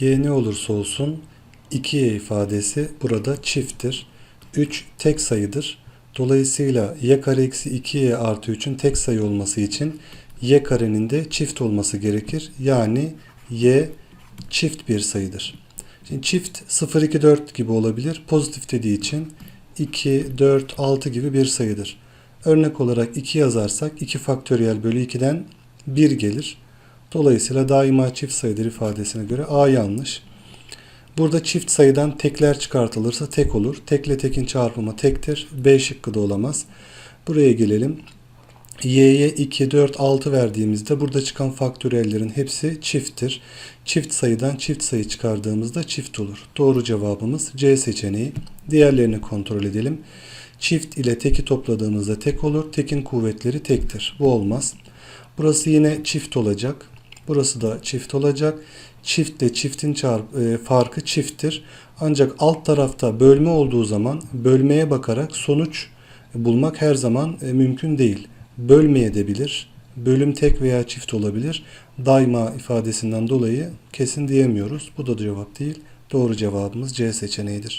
y ne olursa olsun 2y ifadesi burada çifttir. 3 tek sayıdır. Dolayısıyla y kare eksi 2y artı 3'ün tek sayı olması için y karenin de çift olması gerekir. Yani y çift bir sayıdır. Şimdi çift 0, 2, 4 gibi olabilir. Pozitif dediği için 2, 4, 6 gibi bir sayıdır. Örnek olarak 2 yazarsak 2 faktöriyel bölü 2'den 1 gelir. Dolayısıyla daima çift sayıdır ifadesine göre A yanlış. Burada çift sayıdan tekler çıkartılırsa tek olur. Tekle tekin çarpımı tektir. B şıkkı da olamaz. Buraya gelelim. Y'ye 2, 4, 6 verdiğimizde burada çıkan faktöriyellerin hepsi çifttir. Çift sayıdan çift sayı çıkardığımızda çift olur. Doğru cevabımız C seçeneği. Diğerlerini kontrol edelim. Çift ile teki topladığımızda tek olur. Tekin kuvvetleri tektir. Bu olmaz. Burası yine çift olacak. Burası da çift olacak. Çiftle çiftin çarp, e, farkı çifttir. Ancak alt tarafta bölme olduğu zaman bölmeye bakarak sonuç bulmak her zaman e, mümkün değil. Bölmeye de bilir. Bölüm tek veya çift olabilir. Daima ifadesinden dolayı kesin diyemiyoruz. Bu da cevap değil. Doğru cevabımız C seçeneğidir.